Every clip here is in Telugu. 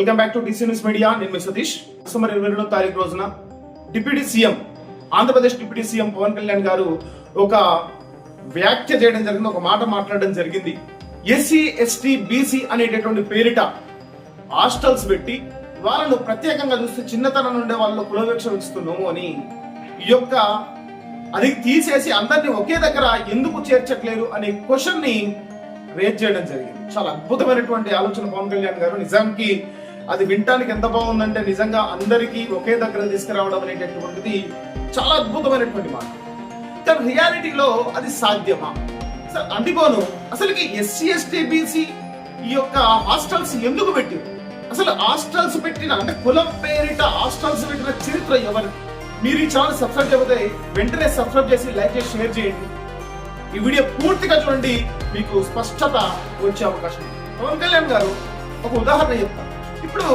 Welcome back to DC news media నేను మీ సతీష్. డిసెంబర్ ఇరవై రెండో తారీఖు రోజున deputy CM Andhra Pradesh deputy CM Pawan Kalyan గారు ఒక వ్యాఖ్య చేయడం జరిగింది ఒక మాట మాట్లాడడం జరిగింది. ఎస్సీ ఎస్టీ బీసీ అనేటటువంటి పేరిట హాస్టల్స్ పెట్టి వాళ్ళను ప్రత్యేకంగా చూస్తే చిన్నతనం నుండే వాళ్ళు కులవేక్ష ఉంచుతున్నాము అని ఈ యొక్క అది తీసేసి అందరినీ ఒకే దగ్గర ఎందుకు చేర్చట్లేరు అనే క్వశ్చన్ని రేజ్ చేయడం జరిగింది. చాలా అద్భుతమైనటువంటి ఆలోచన పవన్ కళ్యాణ్ గారు. నిజానికి అది వినటానికి ఎంత బాగుందంటే నిజంగా అందరికీ ఒకే దగ్గర తీసుకురావడం అనేటటువంటిది చాలా అద్భుతమైనటువంటి మాట కానీ రియాలిటీలో అది సాధ్యమా? సరే, అందుకోను అసలుకి ఎస్సీ ఎస్టీ బీసీ ఈ యొక్క హాస్టల్స్ ఎందుకు పెట్టింది అసలు హాస్టల్స్ పెట్టిన అంటే కులం పేరిట హాస్టల్స్ పెట్టిన చరిత్ర ఎవరు? మీరు ఈ ఛానల్ సబ్స్క్రైబ్ చేయకపోతే వెంటనే సబ్స్క్రైబ్ చేసి లైక్ చేసి షేర్ చేయండి. ఈ వీడియో పూర్తిగా చూడండి. మీకు స్పష్టత వచ్చే అవకాశం పవన్ కళ్యాణ్ గారు ఒక ఉదాహరణ చెప్తాను ఇప్పుడు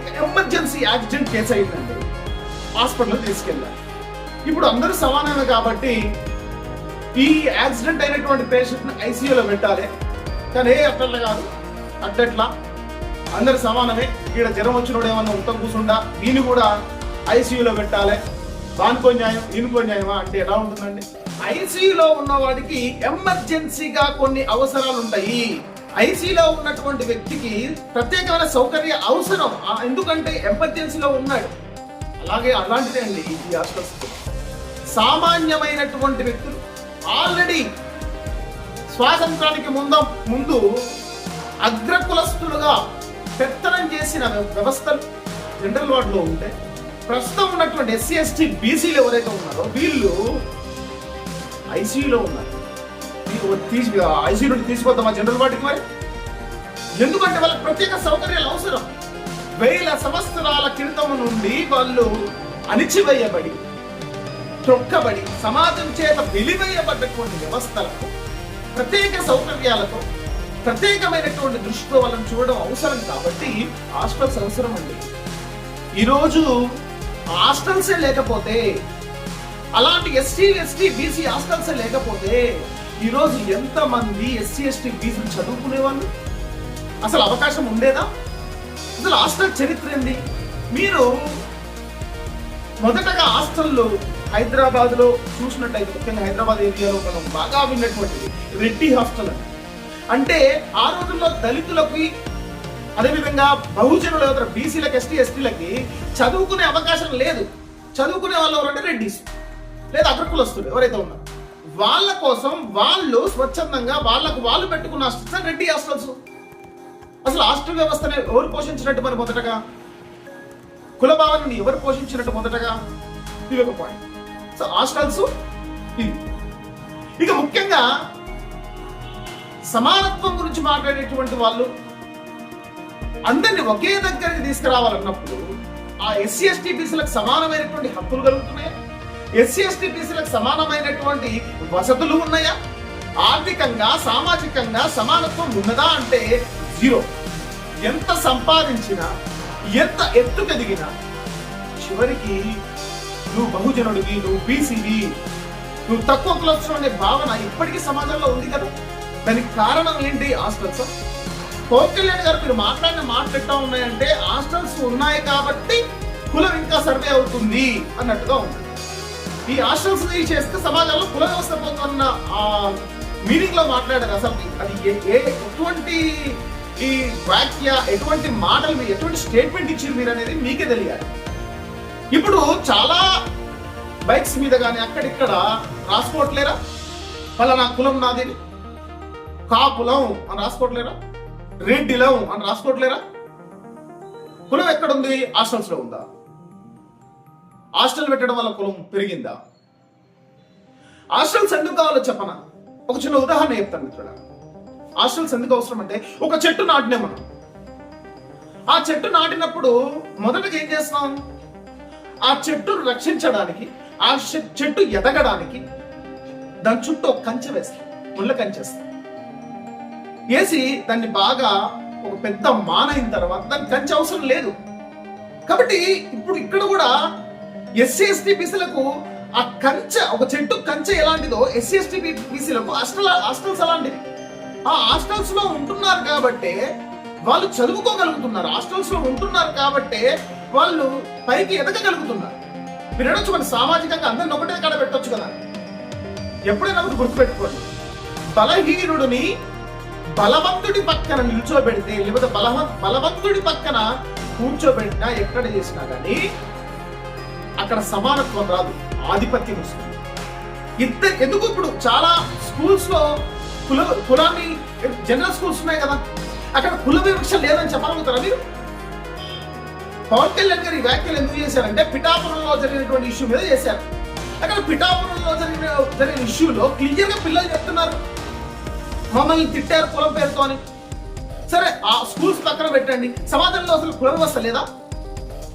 ఒక ఎమర్జెన్సీ యాక్సిడెంట్ కేసు అయిందండి. హాస్పిటల్ తీసుకెళ్ళారు ఇప్పుడు అందరూ సమానమే కాబట్టి ఈ యాక్సిడెంట్ అయినటువంటి పేషెంట్ని ఐసీయూలో పెట్టాలి. కానీ ఏ అట్లా కాదు అట్లట్లా అందరు సమానమే. ఇక్కడ జ్వరం వచ్చినోడు ఏమన్నా ఉత్తరం కూసుండా? దీన్ని కూడా ఐసీయూలో పెట్టాలి. దానికో న్యాయం దీనికో న్యాయమా? అంటే ఎలా ఉంటుందండి? ఐసీయూలో ఉన్న వాడికి ఎమర్జెన్సీగా కొన్ని అవసరాలు ఉంటాయి ఐసీలో ఉన్నటువంటి వ్యక్తికి ప్రత్యేకమైన సౌకర్య అవసరం. ఎందుకంటే ఎమర్జెన్సీలో ఉన్నాడు. అలాగే అలాంటిదే అండి ఈ హాస్టల్స్ సామాన్యమైనటువంటి వ్యక్తులు ఆల్రెడీ స్వాతంత్రానికి ముందు ముందు అగ్రకులస్తులుగా పెత్తనం చేసిన వ్యవస్థలు జనరల్ వార్డులో ఉంటే ప్రస్తుతం ఉన్నటువంటి ఎస్సీ ఎస్టీ బీసీలు ఎవరైతే ఉన్నారో వీళ్ళు ఐసీయూలో ఉన్నారు. తీసి ఐసీయూ నుండి తీసుకొద్దామా జనరల్ వార్డుకి మరి? ఎందుకంటే వాళ్ళకి ప్రత్యేక సౌకర్యాలు అవసరం. వేల సంవత్సరాల క్రితం నుండి వాళ్ళు అణిచివేయబడి త్రొక్కబడి సమాజం చేత వెలివేయబడ్డటువంటి వ్యవస్థలకు ప్రత్యేక సౌకర్యాలతో ప్రత్యేకమైనటువంటి దృష్టితో వాళ్ళని చూడడం అవసరం కాబట్టి హాస్టల్స్ అవసరం అండి. ఈరోజు హాస్టల్సే లేకపోతే అలాంటి ఎస్టీ ఎస్టీ బీసీ హాస్టల్సే లేకపోతే ఈరోజు ఎంతమంది ఎస్సీ ఎస్టీ బీసీలు చదువుకునే వాళ్ళు అసలు అవకాశం ఉండేదా? అసలు హాస్టల్ చరిత్ర ఏంది? మీరు మొదటగా హాస్టల్లో హైదరాబాద్లో చూసినట్టయితే ముఖ్యంగా హైదరాబాద్ ఏరియాలో మనం బాగా విన్నటువంటిది రెడ్డి హాస్టల్ అని. అంటే ఆ రోజుల్లో దళితులకి అదేవిధంగా బహుజనుల ఎవరు బీసీలకు ఎస్టీ ఎస్టీలకి చదువుకునే అవకాశం లేదు. చదువుకునే వాళ్ళు ఎవరంటే రెడ్డిస్. లేదా అగ్రకులస్తులు ఎవరైతే ఉన్నారు. వాళ్ళ కోసం వాళ్ళు స్వచ్ఛందంగా వాళ్ళకు వాళ్ళు పెట్టుకున్న హాస్టల్స్ రెడ్డి హాస్టల్స్. అసలు హాస్టల్ వ్యవస్థని ఎవరు పోషించినట్టు మరి మొదటగా? కుల భావనని ఎవరు పోషించినట్టు మొదటగా? ఇది ఒక పాయింట్ సో హాస్టల్స్ ఇది. ఇక ముఖ్యంగా సమానత్వం గురించి మాట్లాడేటువంటి వాళ్ళు అందరిని ఒకే దగ్గరికి తీసుకురావాలన్నప్పుడు ఆ ఎస్సీ ఎస్టీ బీసీలకు సమానమైనటువంటి హక్కులు కలుగుతున్నాయి? ఎస్సీ ఎస్టీ బీసీలకు సమానమైనటువంటి వసతులు ఉన్నాయా? ఆర్థికంగా సామాజికంగా సమానత్వం ఉన్నదా అంటే జీరో. ఎంత సంపాదించినా ఎంత ఎత్తుకెదిగినా చివరికి నువ్వు బహుజనుడివి నువ్వు బీసీవి నువ్వు తక్కువ కులస్తుడు అనే భావన ఇప్పటికీ సమాజంలో ఉంది కదా? దానికి కారణం ఏంటి హాస్టల్స్? పవన్ కళ్యాణ్ గారు మీరు మాట్లాడిన మాటలు ఎట్లా ఉన్నాయంటే హాస్టల్స్ ఉన్నాయి కాబట్టి కులం ఇంకా సర్వే అవుతుంది అన్నట్టుగా ఉంది. ఈ హాస్టల్స్ చేస్తే సమాజంలో కుల వ్యవస్థ పోతున్న ఆ మీనింగ్లో మాట్లాడారు అసలు అది ఏ- ఎటువంటి ఈ వాక్య ఎటువంటి మాటలు మీరు ఎటువంటి స్టేట్మెంట్ ఇచ్చారు మీరు అనేది మీకే తెలియాలి. ఇప్పుడు చాలా బైక్స్ మీద కానీ అక్కడిక్కడ రాసుకోవట్లేరా పలానా కులం నాది కాపులం అని రాసుకోవట్లేరా రెడ్డిలం అని రాసుకోవట్లేరా కులం ఎక్కడుంది? హాస్టల్స్లో ఉందా? హాస్టల్ పెట్టడం వల్ల కులం పెరిగిందా? హాస్టల్స్ ఎందుకు కావాలో చెప్పనా? ఒక చిన్న ఉదాహరణ చెప్తాను మిత్రుడా. హాస్టల్స్ ఎందుకు అవసరం అంటే ఒక చెట్టు నాటినే మనం. ఆ చెట్టు నాటినప్పుడు మొదటగా ఏం చేస్తాం ఆ చెట్టును రక్షించడానికి ఆ చెట్టు ఎదగడానికి దాని చుట్టూ ఒక కంచె వేస్తాం. ముళ్ళ కంచేస్తాం. వేసి దాన్ని బాగా ఒక పెద్ద మానైన తర్వాత దానికి కంచె అవసరం లేదు. కాబట్టి ఇప్పుడు ఇక్కడ కూడా ఎస్సీ ఎస్టీ బీసీలకు ఆ కంచె ఒక చెట్టు కంచె ఎలాంటిదో ఎస్సీ ఎస్టీ బీసీలకు హాస్టల్ హాస్టల్స్ అలాంటివి. ఆ హాస్టల్స్లో ఉంటున్నారు కాబట్టి వాళ్ళు చదువుకోగలుగుతున్నారు. హాస్టల్స్లో ఉంటున్నారు కాబట్టి వాళ్ళు పైకి ఎదగగలుగుతున్నారు. మీరు అనొచ్చు మన సామాజికంగా అందరిని ఒకటే కాడ పెట్టొచ్చు కదా. ఎప్పుడైనా ఒకటి గుర్తుపెట్టుకోండి. బలహీనుడిని బలవంతుడి పక్కన నిల్చోబెడితే లేకపోతే బలవ బలవంతుడి పక్కన కూర్చోబెట్టినా ఎక్కడ చేసినా కానీ అక్కడ సమానత్వం రాదు. ఆధిపత్యం వస్తుంది. ఇద్దరు ఎందుకు ఇప్పుడు చాలా స్కూల్స్లో కుల కులాన్ని జనరల్ స్కూల్స్ ఉన్నాయి కదా. అక్కడ కుల వివక్ష లేదని చెప్పగలుగుతారా మీరు? పవన్ కళ్యాణ్ గారి వ్యాఖ్యలు ఎందుకు చేశారంటే పిఠాపురంలో జరిగినటువంటి ఇష్యూ మీద చేశారు. అక్కడ పిఠాపురంలో జరిగిన జరిగిన ఇష్యూలో క్లియర్గా పిల్లలు చెప్తున్నారు. మమ్మల్ని తిట్టారు కులం పేరుతో అని. సరే ఆ స్కూల్స్ పక్కన పెట్టండి. సమాజంలో అసలు కుల వ్యవస్థ లేదా?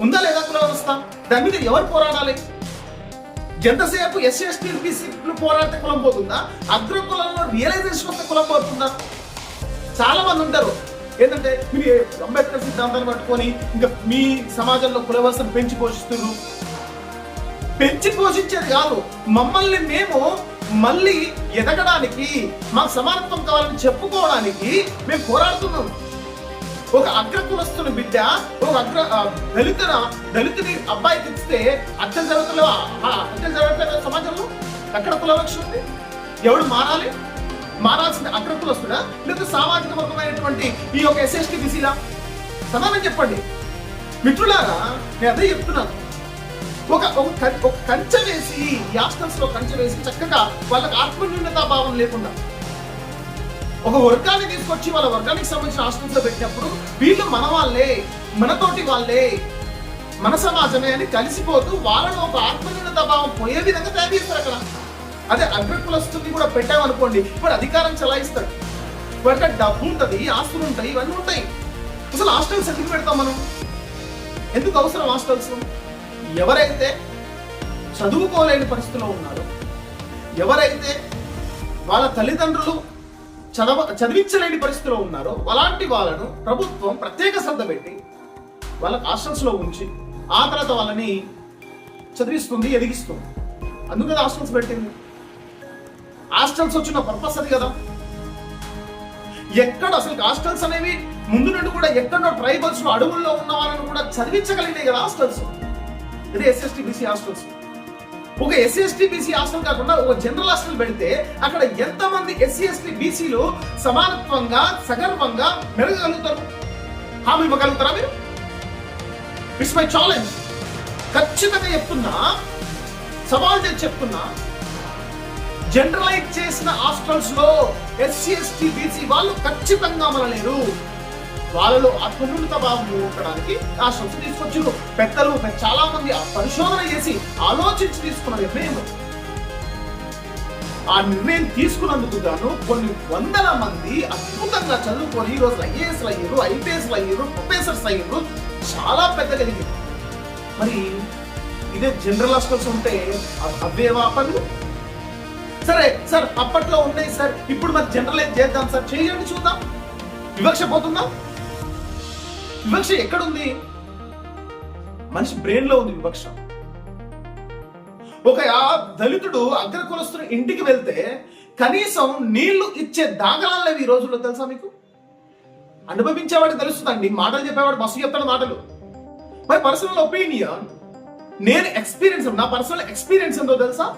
ఉందా లేదా కుల వ్యవస్థ? దాని మీద ఎవరు పోరాడాలి? ఎంతసేపు ఎస్సీ ఎస్టీ బీసీలు పోరాడితే కులం పోతుందా? అగ్ర కులంలో రియలైజేషన్ వస్తే కులం పోతుందా? చాలా మంది ఉంటారు. ఏంటంటే మీరు అంబేద్కర్ సిద్ధాంతాన్ని పట్టుకొని ఇంకా మీ సమాజంలో కుల వ్యవస్థను పెంచి పోషిస్తున్నారు? పెంచి పోషించేది కాదు. మమ్మల్ని మేము మళ్ళీ ఎదగడానికి మాకు సమానత్వం కావాలని చెప్పుకోవడానికి మేము పోరాడుతున్నాం. ఒక అగ్రకులస్తుని బిడ్డ ఒక అగ్ర ఆ, దళితున దళితుని అబ్బాయికి ఇస్తే అత్యం జరుగుతలేవా? అత్యం జరగట్లేదు సమాజంలో? అక్కడ కులవక్ష ఉంది. ఎవడు మారాలి? మారాల్సిన అగ్ర కులస్తుడా లేదా సామాజిక వర్గమైనటువంటి ఈ యొక్క ఎస్ఎస్టీ బిసీలా? సమాధానం చెప్పండి. మిత్రులారా నేను అదే చెప్తున్నాను. ఒక ఒక ఒక కంచె వేసి ఈ లో కంచె వేసి చక్కగా వాళ్ళకి ఆత్మన్యూనతా భావం లేకుండా ఒక వర్గాన్ని తీసుకొచ్చి వాళ్ళ వర్గానికి సంబంధించిన ఆశ్రమంలో పెట్టినప్పుడు వీళ్ళు మన వాళ్ళే మనతోటి వాళ్ళే మన సమాజమే అని కలిసిపోతూ వాళ్ళను ఒక ఆత్మన్యూనత భావం పోయే విధంగా తయారు చేస్తారు అక్కడ. అదే అగ్రకులస్తుంది కూడా పెట్టామనుకోండి ఇప్పుడు అధికారం చలాయిస్తాడు. వాడికి డబ్బు ఉంటుంది ఆస్తులు ఉంటాయి ఇవన్నీ ఉంటాయి. అసలు హాస్టల్స్ ఎందుకు పెడతాం మనం? ఎందుకు అవసరం హాస్టల్స్? ఎవరైతే చదువుకోలేని పరిస్థితిలో ఉన్నారో ఎవరైతే వాళ్ళ తల్లిదండ్రులు చదవ చదివించలేని పరిస్థితిలో ఉన్నారో అలాంటి వాళ్ళను ప్రభుత్వం ప్రత్యేక శ్రద్ధ పెట్టి వాళ్ళకి హాస్టల్స్లో ఉంచి ఆ తర్వాత వాళ్ళని చదివిస్తుంది ఎదిగిస్తుంది. అందుకని హాస్టల్స్ పెట్టింది? హాస్టల్స్ వచ్చిన పర్పస్ అది కదా. ఎక్కడ అసలు హాస్టల్స్ అనేవి ముందు నుండి కూడా ఎక్కడో ట్రైబల్స్ అడవుల్లో ఉన్న వాళ్ళని కూడా చదివించగలిగినాయి కదా హాస్టల్స్. ఇది ఎస్ఎస్టీ బీసీ హాస్టల్స్. ఒక ఎస్సీ ఎస్టీ బీసీ హాస్టల్ కాకుండా ఒక జనరల్ హాస్టల్ పెడితే అక్కడ ఎంతమంది ఎస్సీ ఎస్టీ బీసీలు సమానత్వంగా సగర్వంగా మెరగగలుగుతారు? హామీ ఇవ్వగలుగుతారా మీరు? ఇట్స్ మై ఛాలెంజ్ ఖచ్చితంగా చెప్తున్నా సవాల్ చేసి చెప్తున్నా. జనరలైజ్ చేసిన హాస్టల్స్లో ఎస్సీ ఎస్టీ బీసీ వాళ్ళు ఖచ్చితంగా మనలేరు వాళ్ళలో ఆత్మన్యూనత భావం ఉండడానికి సంస్థ తీసుకొచ్చారు పెద్దలు చాలా మంది ఆ పరిశోధన చేసి ఆలోచించి తీసుకున్న నిర్ణయం. ఆ నిర్ణయం తీసుకున్నందుకు గాను కొన్ని వందల మంది అద్భుతంగా చదువుకొని ఈరోజు రోజు ఐఏఎస్ అయ్యారు ఐపీఎస్ అయ్యారు ప్రొఫెసర్స్ అయ్యారు చాలా పెద్దగలిగింది మరి ఇదే జనరల్ హాస్టల్స్ ఉంటే అ- అవేవా పనులు సరే సార్ అప్పట్లో ఉన్నాయి సార్. ఇప్పుడు మరి జనరలైజ్ చేద్దాం సార్? చేయండి చూద్దాం. వివక్ష పోతుందా? వివక్ష ఎక్కడుంది? మనిషి బ్రెయిన్లో ఉంది వివక్ష. ఒక ఆ దళితుడు అగ్రకులస్తుని ఇంటికి వెళ్తే కనీసం నీళ్ళు ఇచ్చే దాఖలాలు లేవు ఈ రోజుల్లో తెలుసా మీకు? అనుభవించేవాడు తెలుస్తుందండి మాటలు చెప్పేవాడు మస్తు చెప్తాడు మాటలు. మై పర్సనల్ ఒపీనియన్ నేను ఎక్స్పీరియన్స్ నా పర్సనల్ ఎక్స్పీరియన్స్ ఏందో తెలుసా?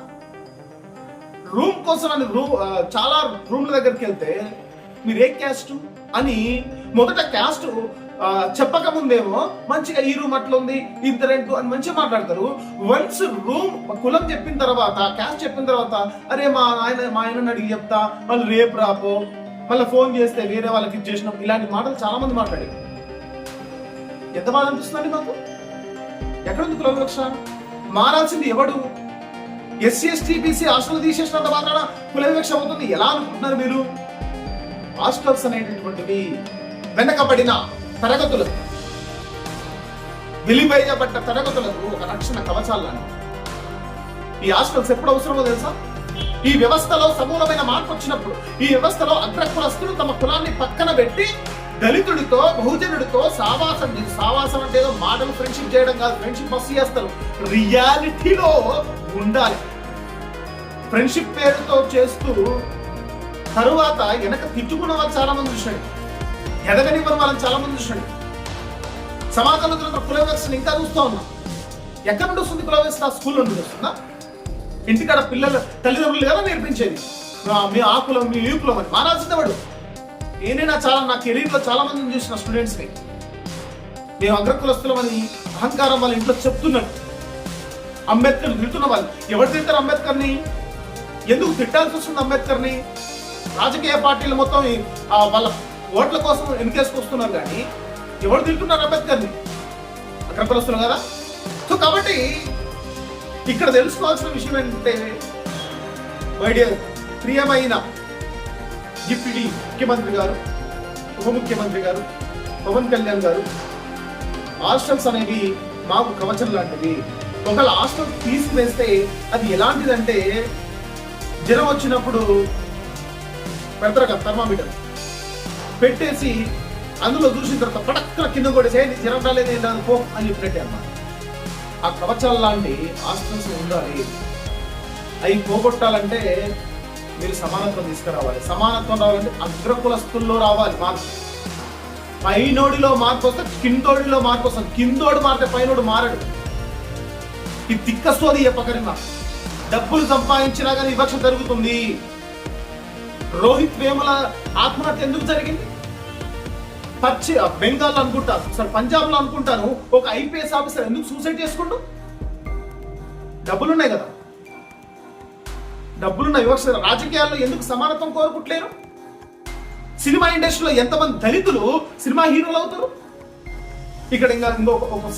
రూమ్ కోసం అని రూమ్ చాలా రూమ్ల దగ్గరికి వెళ్తే మీరు ఏ క్యాస్ట్? అని మొదట క్యాస్ట్ చెప్పక ముందేమో మంచిగా ఈ రూమ్ అట్లా ఉంది ఇంత రెంట్ అని మంచిగా మాట్లాడతారు. వన్స్ రూమ్ కులం చెప్పిన తర్వాత క్యాస్ట్ చెప్పిన తర్వాత అరే మా ఆయన మా ఆయన అడిగి చెప్తా మళ్ళీ రేపు రాపో మళ్ళీ ఫోన్ చేస్తే వేరే వాళ్ళకి చేసినాం ఇలాంటి మాటలు చాలా మంది మాట్లాడారు. ఎంత బాధ అనిపిస్తుందండి మాకు? ఎక్కడుంది కుల వివక్ష మారాల్సింది ఎవడు? ఎస్సీ ఎస్టీ బీసీ హాస్టల్ తీసేసినంత మాత్రాన కుల వివక్ష అవుతుంది ఎలా అనుకుంటున్నారు మీరు? హాస్టల్స్ అనేటటువంటివి వెనకబడిన తరగతులకు. వెలివేయబడ్డ తరగతులకు ఒక రక్షణ కవచాలని. ఈ హాస్టల్స్ ఎప్పుడు అవసరమో తెలుసా? ఈ వ్యవస్థలో సమూలమైన మార్పు వచ్చినప్పుడు ఈ వ్యవస్థలో అగ్రకులస్తులు తమ కులాన్ని పక్కన పెట్టి దళితుడితో బహుజనుడితో సావాసం సావాసం అంటే ఏదో మాటలు ఫ్రెండ్షిప్ చేయడం కాదు ఫ్రెండ్షిప్ మస్తు చేస్తారు. రియాలిటీలో ఉండాలి. ఫ్రెండ్షిప్ పేరుతో చేస్తూ తరువాత వెనక తిట్టుకున్న వాళ్ళు చాలా మంది చూసాడు ఎదగనివ్వని వాళ్ళని చాలా మంది చూసండి సమాజంలో తర్వాత కుల ఇంకా చూస్తూ ఉన్నాం. ఎక్కడ నుండి వస్తుంది కుల వ్యవస్థ స్కూల్ నుండి వస్తుందా? ఇంటికాడ పిల్లలు తల్లిదండ్రులు కదా నేర్పించేది. మీ ఆ కులం మీ ఈ కులం అని. మారాల్సిందే వాడు నేనైనా చాలా నా కెరీర్లో చాలా మందిని చూసిన స్టూడెంట్స్ని. మేము అగ్రకులస్తులం అని అహంకారం వాళ్ళ ఇంట్లో చెప్తున్నాడు అంబేద్కర్ తిడుతున్న వాళ్ళు. ఎవరు తింటారు అంబేద్కర్ని? ఎందుకు తిట్టాల్సి వస్తుంది అంబేద్కర్ని? రాజకీయ పార్టీలు మొత్తం వాళ్ళ ఓట్ల కోసం ఎన్నికేసుకొస్తున్నారు కానీ ఎవరు తింటున్నారు అంబేద్కర్ని? అగ్రకులస్తులు కదా సో కాబట్టి ఇక్కడ తెలుసుకోవాల్సిన విషయం ఏంటంటే వైడియర్ ప్రియమైన డిప్యూటీ ముఖ్యమంత్రి గారు ఉప ముఖ్యమంత్రి గారు పవన్ కళ్యాణ్ గారు హాస్టల్స్ అనేవి మాకు కవచం లాంటివి. ఒకవేళ హాస్టల్ తీసివేస్తే అది ఎలాంటిదంటే జ్వరం వచ్చినప్పుడు పెడతారు కదా థర్మామీటర్. పెట్టేసి అందులో చూసిన తర్వాత పడక్కన కింద కూడా "ఏ, జ్వరం రాలేదు ఏం రాదు పో అని చెప్పినట్టే అన్నమాట. ఆ కవచాలు లాంటి హాస్టల్స్ ఉండాలి. అవి పోగొట్టాలంటే మీరు సమానత్వం తీసుకురావాలి. సమానత్వం రావాలంటే అగ్రకులస్తుల్లో రావాలి మార్పు. పైనోడిలో మార్పు వస్తే కిందోడిలో మార్పు వస్తుంది. కిందోడు మారితే పైనోడు మారడు. ఈ తిక్కస్తోది చెప్పకరిమా డబ్బులు సంపాదించినా కానీ వివక్ష జరుగుతుంది రోహిత్ వేముల ఆత్మహత్య ఎందుకు జరిగింది? పచ్చి బెంగాల్ అనుకుంటాను. సార్ పంజాబ్లో అనుకుంటాను. ఒక ఐపీఎస్ ఆఫీసర్ ఎందుకు సూసైడ్ చేసుకుంటూ? డబ్బులున్నాయి కదా. డబ్బులున్న వివక్ష రాజకీయాల్లో ఎందుకు సమానత్వం కోరుకుంటలేరు? సినిమా ఇండస్ట్రీలో ఎంతమంది దళితులు సినిమా హీరోలు అవుతారు? ఇక్కడ ఇంకా ఇంకొక ఒక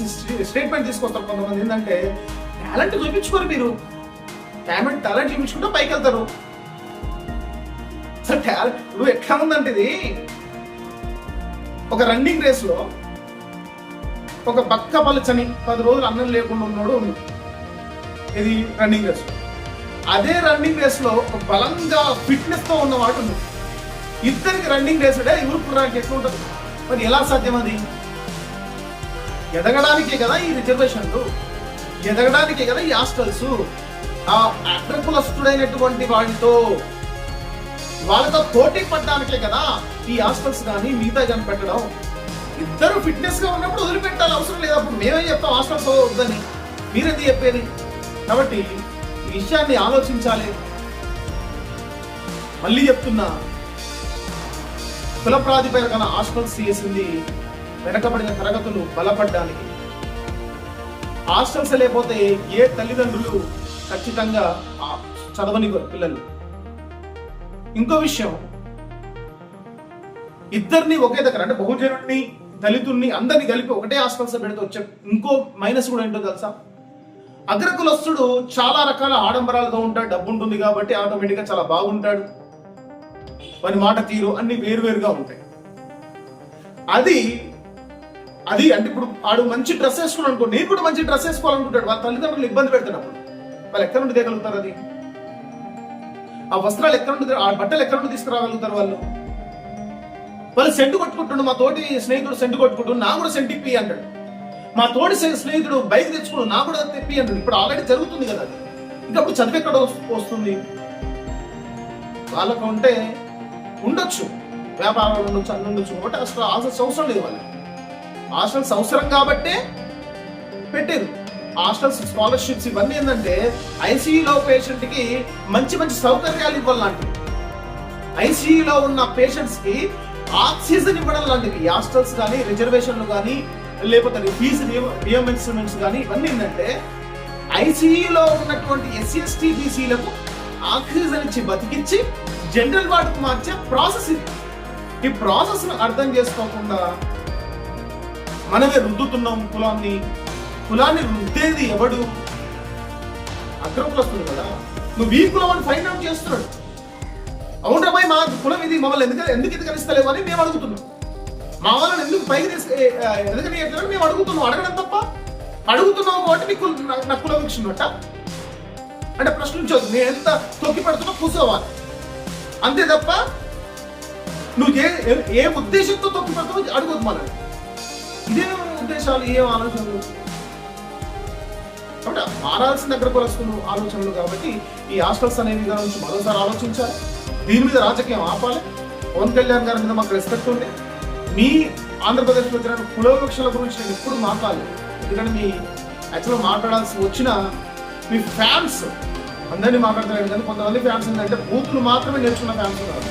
స్టేట్మెంట్ తీసుకొస్తారు కొంతమంది. ఏంటంటే టాలెంట్ చూపించుకోరు మీరు. టాలెంట్ టాలెంట్ చూపించుకుంటే పైకి వెళ్తారు సార్ టాలెంట్ ఇప్పుడు ఎట్లా ఉందంటే ఇది? ఒక రన్నింగ్ రేస్లో ఒక బక్క పలచని పది రోజులు అన్నం లేకుండా ఉన్నాడు ఇది రన్నింగ్ రేస్ అదే రన్నింగ్ రేస్లో ఒక బలంగా ఫిట్నెస్తో ఉన్నవాడు ఉన్నాడు. ఇద్దరికి రన్నింగ్ రేస్ అంటే ఎవరు పురానికి ఎక్కువ ఉంటుంది? మరి ఎలా సాధ్యం అది? ఎదగడానికే కదా ఈ రిజర్వేషన్లు ఎదగడానికే కదా ఈ హాస్టల్స్ ఆ అగ్రకులస్తుడైనటువంటి వాడితో వాళ్ళతో పోటీ పడడానికే కదా ఈ హాస్టల్స్ కానీ మిగతా కానీ పెట్టడం. ఇద్దరు ఫిట్నెస్గా ఉన్నప్పుడు వదిలిపెట్టాలి అవసరం లేదు. అప్పుడు మేమే చెప్తాం హాస్టల్స్ వద్దని. మీరేది చెప్పేది? కాబట్టి ఈ విషయాన్ని ఆలోచించాలి. మళ్ళీ చెప్తున్నా కుల ప్రాతిపదికన హాస్టల్స్ చేసింది వెనకబడిన తరగతులు బలపడ్డానికి. హాస్టల్స్ లేకపోతే ఏ తల్లిదండ్రులు ఖచ్చితంగా చదవని పిల్లలు. ఇంకో విషయం. ఇద్దరిని ఒకే దగ్గర అంటే బహుజనుడిని దళితుడిని అందరిని కలిపి ఒకటే హాస్టల్స్ పెడితే వచ్చే ఇంకో మైనస్ కూడా ఏంటో తెలుసా? అగ్రకులస్తుడు చాలా రకాల ఆడంబరాలతో ఉంటాడు డబ్బు ఉంటుంది కాబట్టి ఆటోమేటిక్గా చాలా బాగుంటాడు. వాని మాట తీరు అన్ని వేరువేరుగా ఉంటాయి. అది అది అంటే ఇప్పుడు వాడు మంచి డ్రెస్ వేసుకున్నాడు అనుకో నేను కూడా మంచి డ్రెస్ వేసుకోవాలనుకుంటాడు. వాళ్ళ తల్లిదండ్రులు ఇబ్బంది పెడుతున్నప్పుడు. వాళ్ళు ఎక్కడ నుండి తేగలుగుతారు అది? ఆ వస్త్రాలు ఎక్కడ నుండి ఆ బట్టలు ఎక్కడ నుండి తీసుకురాగలుగుతారు వాళ్ళు? వాళ్ళు సెంటు కొట్టుకుంటుండు మా తోటి స్నేహితుడు సెంటు కొట్టుకుంటుండు నా కూడా సెంటు ఇప్పి అంటాడు. మా తోటి స్నేహితుడు బైక్ తెచ్చుకున్నాడు నా కూడా తెప్పి అంటాడు. ఇప్పుడు ఆల్రెడీ జరుగుతుంది కదా అది. ఇంకా అప్పుడు చదువు ఎక్కడ వస్తుంది? వాళ్ళకు ఉంటే ఉండొచ్చు. వ్యాపారాలు ఉండొచ్చు అన్ని ఉండొచ్చు. బట్ అసలు ఆశ అవసరం లేదు వాళ్ళకి. ఆశలు అవసరం కాబట్టే పెట్టేది హాస్టల్స్ స్కాలర్షిప్స్ ఇవన్నీ ఏంటంటే ఐసీయూలో పేషెంట్కి మంచి మంచి సౌకర్యాలు ఇవ్వాలంటే ఐసీయూలో ఉన్న పేషెంట్స్కి ఆక్సిజన్ ఇవ్వడం లాంటివి. హాస్టల్స్ కానీ రిజర్వేషన్లు కానీ లేకపోతే ఫీజు రియంబర్స్మెంట్స్ కానీ ఇవన్నీ ఏంటంటే ఐసీయూలో ఉన్నటువంటి ఎస్సీ ఎస్టీ బీసీలకు ఆక్సిజన్ ఇచ్చి బతికించి జనరల్ వార్డుకు మార్చే ప్రాసెస్ ఇది. ఈ ప్రాసెస్ అర్థం చేసుకోకుండా మనమే రుద్దుతున్నాం కులాన్ని కులాన్ని రుద్దేది ఎవడు? అగ్రకులస్తుడు కదా. నువ్వు ఈ కులం అని ఫైండ్ అవుట్ చేస్తున్నాడు. అవునా అమ్మాయి మా కులం ఇది మమ్మల్ని ఎందుకు ఎందుకు ఎదగనిస్తలేవు అని మేము అడుగుతున్నాం. మా వాళ్ళని ఎందుకు పైకి తీసుకు మేము అడుగుతున్నాం. అడగడం తప్ప? అడుగుతున్నావు కాబట్టి నీకు నా- కులం కుల అంటే ప్రశ్నించొద్దు నేను ఎంత తొక్కి పెడుతున్నా కూర్చోవాలి. అంతే తప్ప నువ్వు ఏ ఏ- ఉద్దేశంతో తొక్కి పెడతావు అడగొద్దు మనం ఇదే ఉద్దేశాలు? ఏం ఆలోచనలు? కాబట్టి మారాల్సిన దగ్గరకు వస్తున్న ఆలోచనలు కాబట్టి ఈ హాస్టల్స్ అనే విధానం నుంచి మరోసారి ఆలోచించాలి. దీని మీద రాజకీయం ఆపాలి. పవన్ కళ్యాణ్ గారి మీద మాకు రెస్పెక్ట్ ఉంది. మీ ఆంధ్రప్రదేశ్ వచ్చిన కులవృక్షల గురించి నేను ఎప్పుడు మాట్లాడలేదు. ఎందుకంటే మీ యాక్చువల్గా మాట్లాడాల్సి వచ్చిన మీ ఫ్యాన్స్ అందరినీ మాట్లాడతారు. కానీ కొంతమంది ఫ్యాన్స్ ఏంటంటే బూతులు మాత్రమే నేర్చుకున్న ఫ్యాన్స్ ఉన్నారు.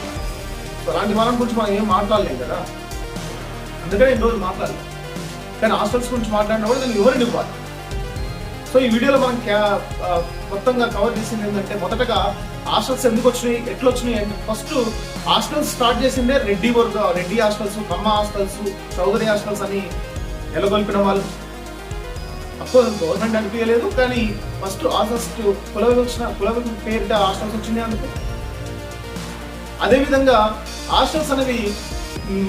సో అలాంటి వాళ్ళ గురించి మనం ఏం మాట్లాడలేం కదా. అందుకని ఎన్ని రోజులు మాట్లాడలేదు కానీ హాస్టల్స్ గురించి మాట్లాడిన కూడా నేను ఎవరిని ఇవ్వాలి? సో ఈ వీడియోలో మనం మొత్తంగా కవర్ చేసింది ఏంటంటే మొదటగా హాస్టల్స్ ఎందుకు వచ్చినాయి ఎట్లా వచ్చినాయి అంటే ఫస్ట్ హాస్టల్స్ స్టార్ట్ చేసిందే రెడ్డి వర్గ. Reddy hostels Kamma hostels Chowdary hostels అని ఎలగొల్పిన వాళ్ళు. అప్పుడు గవర్నమెంట్ అనిపించలేదు కానీ ఫస్ట్ హాస్టల్స్ కుల వివక్షణ కుల పేరిట హాస్టల్స్ వచ్చింది అందుకు. అదేవిధంగా హాస్టల్స్ అనేవి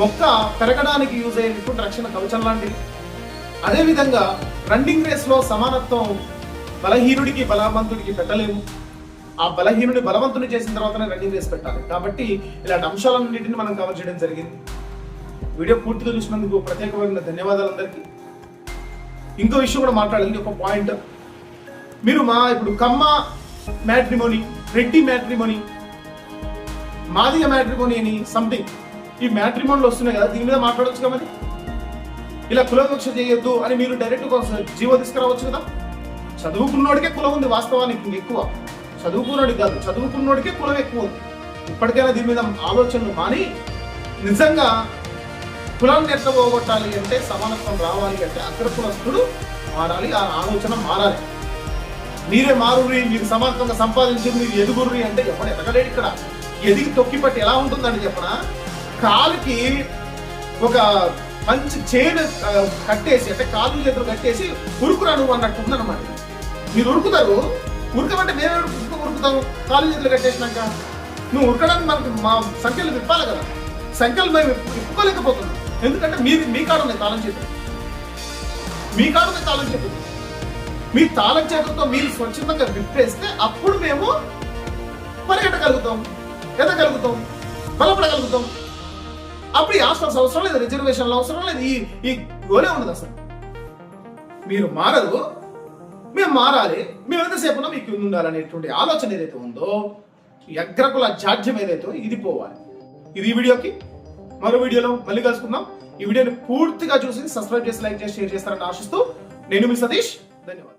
మొక్క పెరగడానికి యూజ్ అయ్యేటువంటి రక్షణ కవచం లాంటివి. అదేవిధంగా రన్నింగ్ రేస్లో సమానత్వం బలహీనుడికి బలవంతుడికి పెట్టలేము. ఆ బలహీనుడి బలవంతుని చేసిన తర్వాతనే రన్నింగ్ రేస్ పెట్టాలి. కాబట్టి ఇలాంటి అంశాలన్నింటిని మనం కవర్ చేయడం జరిగింది. వీడియో పూర్తిగా చూసినందుకు ప్రత్యేకమైన ధన్యవాదాలు అందరికీ. ఇంకో విషయం కూడా మాట్లాడాలి ఒక పాయింట్ మీరు మా ఇప్పుడు Kamma matrimony Reddy matrimony Madiga matrimony అని సంథింగ్ ఈ మ్యాట్రిమోన్లు వస్తున్నాయి కదా దీని మీద మాట్లాడొచ్చు కదా మరి? ఇలా కులవివక్ష చేయొద్దు అని మీరు డైరెక్ట్ జీవో తీసుకురావచ్చు కదా? చదువుకున్నోడికే కులం ఉంది వాస్తవానికి ఎక్కువ. చదువుకున్నోడికి కాదు చదువుకున్నోడికే కులం ఎక్కువ ఉంది. ఇప్పటికైనా దీని మీద ఆలోచనలు మాని నిజంగా కులాన్ని ఎట్లా పోగొట్టాలి అంటే సమానత్వం రావాలి అంటే అగ్రకులస్తుడు మారాలి ఆ ఆలోచన మారాలి. మీరే మారురి మీరు సమానత్వంగా సంపాదించి మీరు ఎదుగుర్రి అంటే ఎవడు ఎదగలేడు ఇక్కడ. ఎదిగి తొక్కిపట్టి ఎలా ఉంటుందని చెప్పనా? కాలుకి ఒక మంచి చైన్ కట్టేసి అంటే కాలు చేతులు కట్టేసి ఉరుకురా నువ్వు అన్నట్టు ఉందన్నమాట. మీరు ఉరుకుతారు. ఉరకమంటే మేమే ఉరుకు- ఉరుకుతాము? కాలు చేతులు కట్టేసినాక. నువ్వు ఉరకడానికి మనకు మా సంఖ్యలు విప్పాలి కదా. సంఖ్యలు మేము విప్పుకోలేకపోతున్నాం. ఎందుకంటే మీ మీ కాడ ఉన్నాయి తాళం చేతులు. మీ కాడ ఉన్నాయి తాళం చేతులు. మీ తాళం చేతులతో మీరు స్వచ్ఛందంగా విప్పేస్తే అప్పుడు మేము పరిగెట్టగలుగుతాం. ఎదగలుగుతాం. బలపడగలుగుతాం. అప్పుడు ఈ హాస్టల్స్ అవసరం లేదు రిజర్వేషన్లు అవసరం లేదు ఈ ఈ గోలే ఉండదు అసలు. మీరు మారదు మేము మారాలి మేము ఎంతసేపు ఉన్నా మీకు ఉండాలనేటువంటి ఆలోచన ఏదైతే ఉందో అగ్రకుల జాడ్యం ఏదైతే ఇది పోవాలి. ఇది ఈ వీడియోకి. మరో వీడియోలో మళ్ళీ కలుసుకుందాం. ఈ వీడియోని పూర్తిగా చూసి సబ్స్క్రైబ్ చేసి లైక్ చేసి షేర్ చేస్తారని ఆశిస్తూ నేను మీ సతీష్. ధన్యవాదాలు.